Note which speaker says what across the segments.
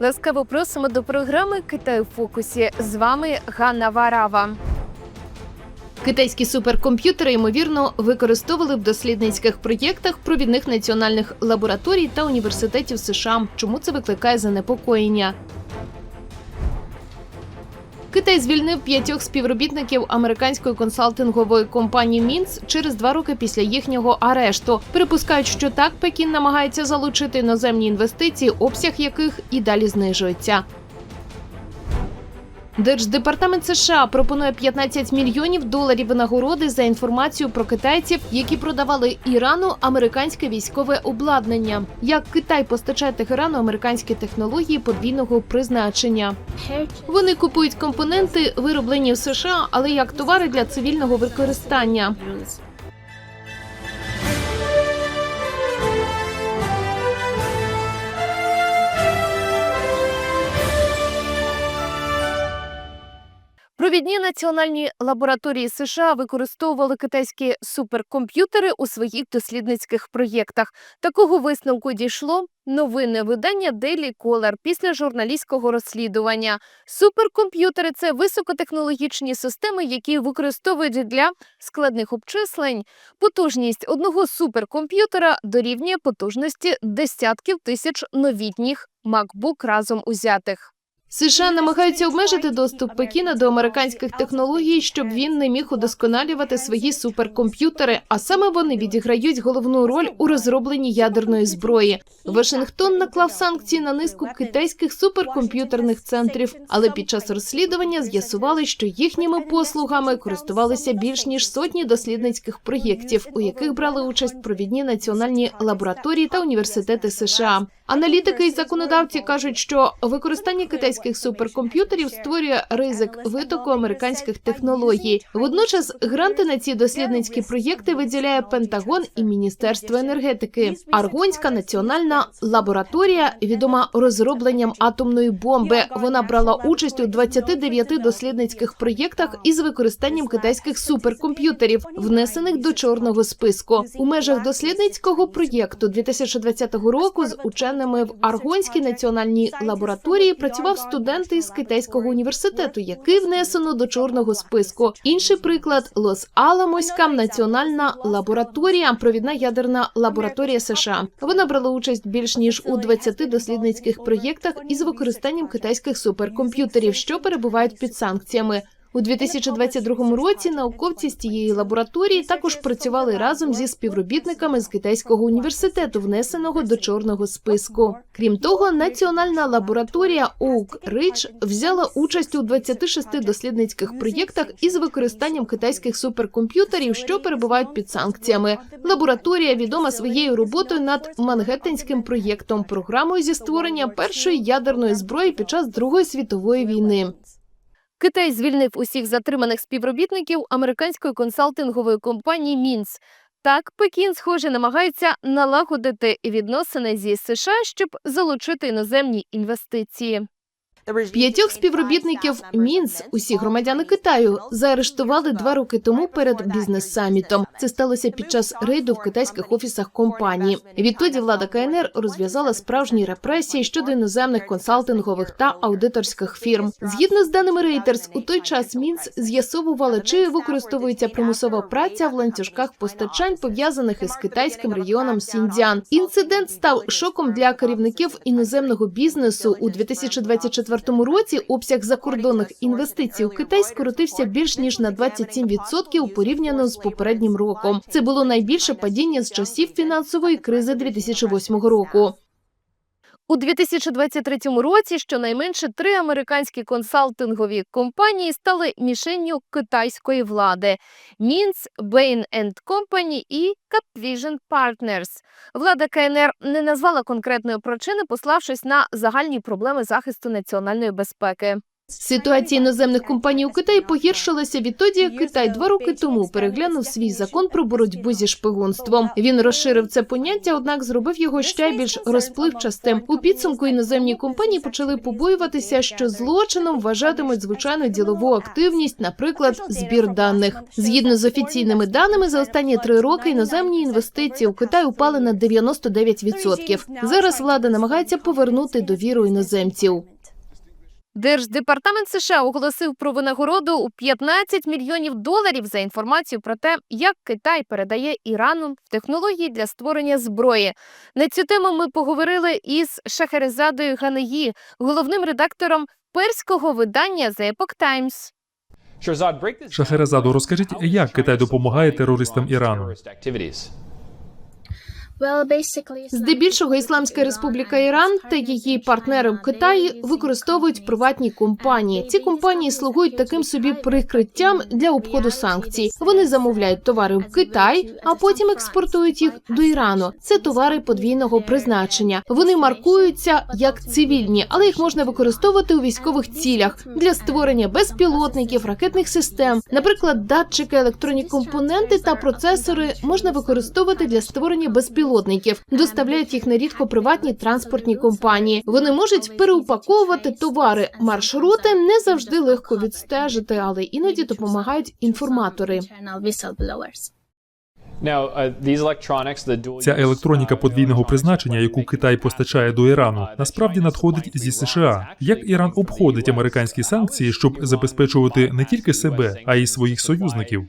Speaker 1: Ласкаво просимо до програми Китай у фокусі. З вами Ганна Варава. Китайські суперкомп'ютери ймовірно використовували в дослідницьких проєктах провідних національних лабораторій та університетів США. Чому це викликає занепокоєння? Китай звільнив п'ятьох співробітників американської консалтингової компанії Мінц через два роки після їхнього арешту. Припускають, що так Пекін намагається залучити іноземні інвестиції, обсяг яких і далі знижується. Держдепартамент США пропонує 15 мільйонів доларів винагороди за інформацію про китайців, які продавали Ірану американське військове обладнання. Як Китай постачає Тегерану американські технології подвійного призначення. Вони купують компоненти, вироблені в США, але як товари для цивільного використання. Провідні національні лабораторії США використовували китайські суперкомп'ютери у своїх дослідницьких проєктах. Такого висновку дійшло новинне видання Daily Caller після журналістського розслідування. Суперкомп'ютери це високотехнологічні системи, які використовують для складних обчислень. Потужність одного суперкомп'ютера дорівнює потужності десятків тисяч новітніх MacBook разом узятих. США намагаються обмежити доступ Пекіна до американських технологій, щоб він не міг удосконалювати свої суперкомп'ютери, а саме вони відіграють головну роль у розробленні ядерної зброї. Вашингтон наклав санкції на низку китайських суперкомп'ютерних центрів, але під час розслідування з'ясували, що їхніми послугами користувалися більш ніж сотні дослідницьких проєктів, у яких брали участь провідні національні лабораторії та університети США. Аналітики і законодавці кажуть, що використання китайських суперкомп'ютерів створює ризик витоку американських технологій. Водночас гранти на ці дослідницькі проєкти виділяє Пентагон і Міністерство енергетики. Аргонська національна лабораторія відома розробленням атомної бомби. Вона брала участь у 29 дослідницьких проєктах із використанням китайських суперкомп'ютерів, внесених до чорного списку. У межах дослідницького проєкту 2020 року з ученими в Аргонській національній лабораторії працював студент із китайського університету, який внесено до чорного списку. Інший приклад Лос-Аламоська національна лабораторія, провідна ядерна лабораторія США. Вона брала участь більш ніж у 20 дослідницьких проєктах із використанням китайських суперкомп'ютерів, що перебувають під санкціями. У 2022 році науковці з цієї лабораторії також працювали разом зі співробітниками з китайського університету, внесеного до чорного списку. Крім того, національна лабораторія Oak Ridge взяла участь у 26 дослідницьких проєктах із використанням китайських суперкомп'ютерів, що перебувають під санкціями. Лабораторія відома своєю роботою над Мангеттенським проєктом, програмою зі створення першої ядерної зброї під час Другої світової війни. Китай звільнив усіх затриманих співробітників американської консалтингової компанії Мінц. Так, Пекін, схоже, намагається налагодити відносини зі США, щоб залучити іноземні інвестиції. П'ятьох співробітників Мінц, усі громадяни Китаю, заарештували два роки тому перед бізнес-самітом. Це сталося під час рейду в китайських офісах компанії. Відтоді влада КНР розв'язала справжні репресії щодо іноземних консалтингових та аудиторських фірм. Згідно з даними Reuters, у той час Мінц з'ясовували, чи використовується примусова праця в ланцюжках постачань, пов'язаних із китайським регіоном Сіндзян. Інцидент став шоком для керівників іноземного бізнесу у 2024 році. Обсяг закордонних інвестицій у Китай скоротився більш ніж на 27% порівняно з попереднім роком. Це було найбільше падіння з часів фінансової кризи 2008 року. У 2023 році щонайменше три американські консалтингові компанії стали мішенню китайської влади: Мінц, Bain Company і Capvision Partners. Влада КНР не назвала конкретної причини, пославшись на загальні проблеми захисту національної безпеки. Ситуація іноземних компаній у Китаї погіршилася відтоді, як Китай два роки тому переглянув свій закон про боротьбу зі шпигунством. Він розширив це поняття, однак зробив його ще більш розпливчастим. У підсумку іноземні компанії почали побоюватися, що злочином вважатимуть звичайну ділову активність, наприклад, збір даних. Згідно з офіційними даними, за останні три роки іноземні інвестиції у Китай упали на 99%. Зараз влада намагається повернути довіру іноземців. Держдепартамент США оголосив про винагороду у 15 мільйонів доларів за інформацію про те, як Китай передає Ірану технології для створення зброї. На цю тему ми поговорили із Шахерезадою Ганеї, головним редактором перського видання The Epoch Times.
Speaker 2: Шахерезаду, розкажіть, як Китай допомагає терористам Ірану?
Speaker 1: Здебільшого Ісламська Республіка Іран та її партнери в Китаї використовують приватні компанії. Ці компанії слугують таким собі прикриттям для обходу санкцій. Вони замовляють товари в Китай, а потім експортують їх до Ірану. Це товари подвійного призначення. Вони маркуються як цивільні, але їх можна використовувати у військових цілях для створення безпілотників, ракетних систем. Наприклад, датчики, електронні компоненти та процесори можна використовувати для створення безпілотників. Доставляють їх нерідко приватні транспортні компанії. Вони можуть переупаковувати товари. Маршрути не завжди легко відстежити, але іноді допомагають інформатори.
Speaker 2: Ця електроніка подвійного призначення, яку Китай постачає до Ірану, насправді надходить зі США. Як Іран обходить американські санкції, щоб забезпечувати не тільки себе, а й своїх союзників?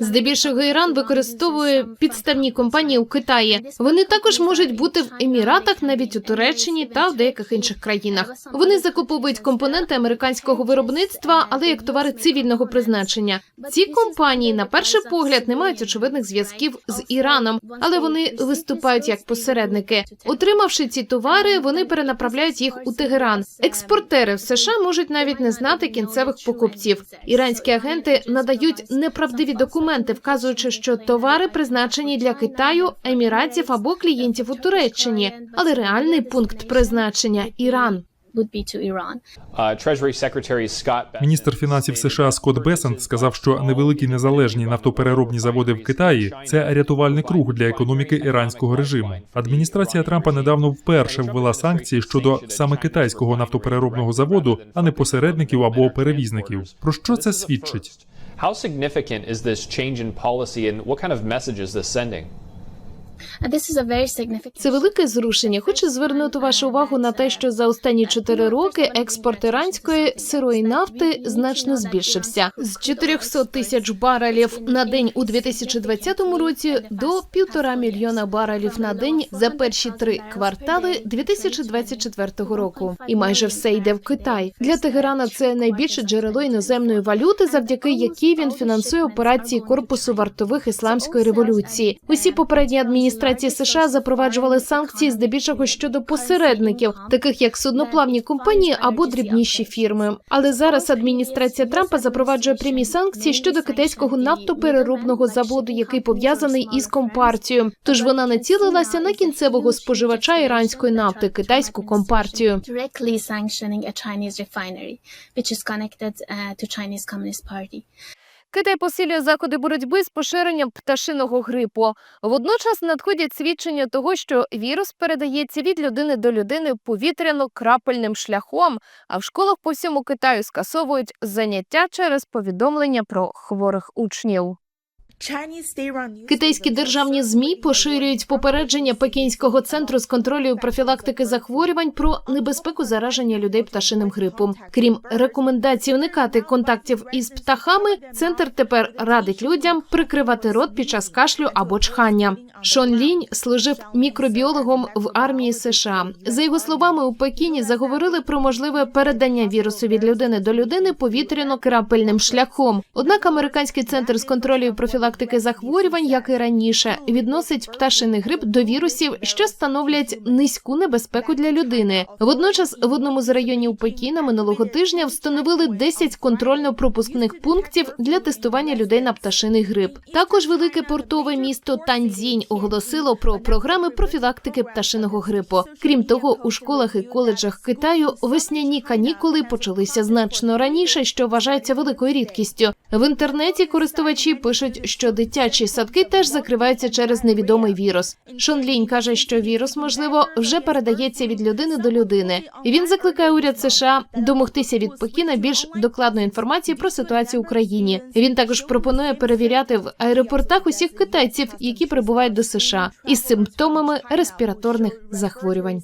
Speaker 1: Здебільшого Іран використовує підставні компанії у Китаї. Вони також можуть бути в Еміратах, навіть у Туреччині та в деяких інших країнах. Вони закуповують компоненти американського виробництва, але як товари цивільного призначення. Ці компанії на перший погляд не мають очевидних зв'язків з Іраном, але вони виступають як посередники. Отримавши ці товари, вони перенаправляють їх у Тегеран. Експортери в США можуть навіть не знати кінцевих покупців. Іранські агенти надають неправдиві документи, вказуючи, що товари призначені для Китаю, еміратів або клієнтів у Туреччині, але реальний пункт призначення Іран.
Speaker 2: Міністр фінансів США Скотт Бесент сказав, що невеликі незалежні нафтопереробні заводи в Китаї це рятувальний круг для економіки іранського режиму. Адміністрація Трампа недавно вперше ввела санкції щодо саме китайського нафтопереробного заводу, а не посередників або перевізників. Про що це свідчить?
Speaker 3: How significant is this change in policy and what kind of message is this sending?
Speaker 1: Це велике зрушення. Хочу звернути вашу увагу на те, що за останні чотири роки експорт іранської сирої нафти значно збільшився з 400 тисяч барелів на день у 2020 році до півтора мільйона барелів на день за перші три квартали 2024 року. І майже все йде в Китай. Для Тегерана це найбільше джерело іноземної валюти, завдяки якій він фінансує операції корпусу вартових ісламської революції. Усі попередні адміністрації адміністрації США запроваджували санкції здебільшого щодо посередників, таких як судноплавні компанії або дрібніші фірми. Але зараз адміністрація Трампа запроваджує прямі санкції щодо китайського нафтопереробного заводу, який пов'язаний із компартією. Тож вона націлилася на кінцевого споживача іранської нафти китайську компартію.
Speaker 4: which is connected uh, to Chinese Communist Party.
Speaker 1: Китай посилює заходи боротьби з поширенням пташиного грипу. Водночас надходять свідчення того, що вірус передається від людини до людини повітряно-крапельним шляхом, а в школах по всьому Китаю скасовують заняття через повідомлення про хворих учнів. Китайські державні змі поширюють попередження Пекінського центру з контролю профілактики захворювань про небезпеку зараження людей пташиним грипом. Крім рекомендацій уникати контактів із птахами, центр тепер радить людям прикривати рот під час кашлю або чхання. Шон Лінь служив мікробіологом в армії США. За його словами, у Пекіні заговорили про можливе передання вірусу від людини до людини повітряно-крапельним шляхом. Однак американський центр з контролю профілактики профілактики захворювань, як і раніше, відносить пташиний грип до вірусів, що становлять низьку небезпеку для людини. Водночас, в одному з районів Пекіна минулого тижня встановили 10 контрольно-пропускних пунктів для тестування людей на пташиний грип. Також велике портове місто Таньцзінь оголосило про програми профілактики пташиного грипу. Крім того, у школах і коледжах Китаю весняні канікули почалися значно раніше, що вважається великою рідкістю. В інтернеті користувачі пишуть, що дитячі садки теж закриваються через невідомий вірус. Шонлінь каже, що вірус можливо вже передається від людини до людини. Він закликає уряд США домогтися від Пекіна більш докладної інформації про ситуацію в Україні. Він також пропонує перевіряти в аеропортах усіх китайців, які прибувають до США, із симптомами респіраторних захворювань.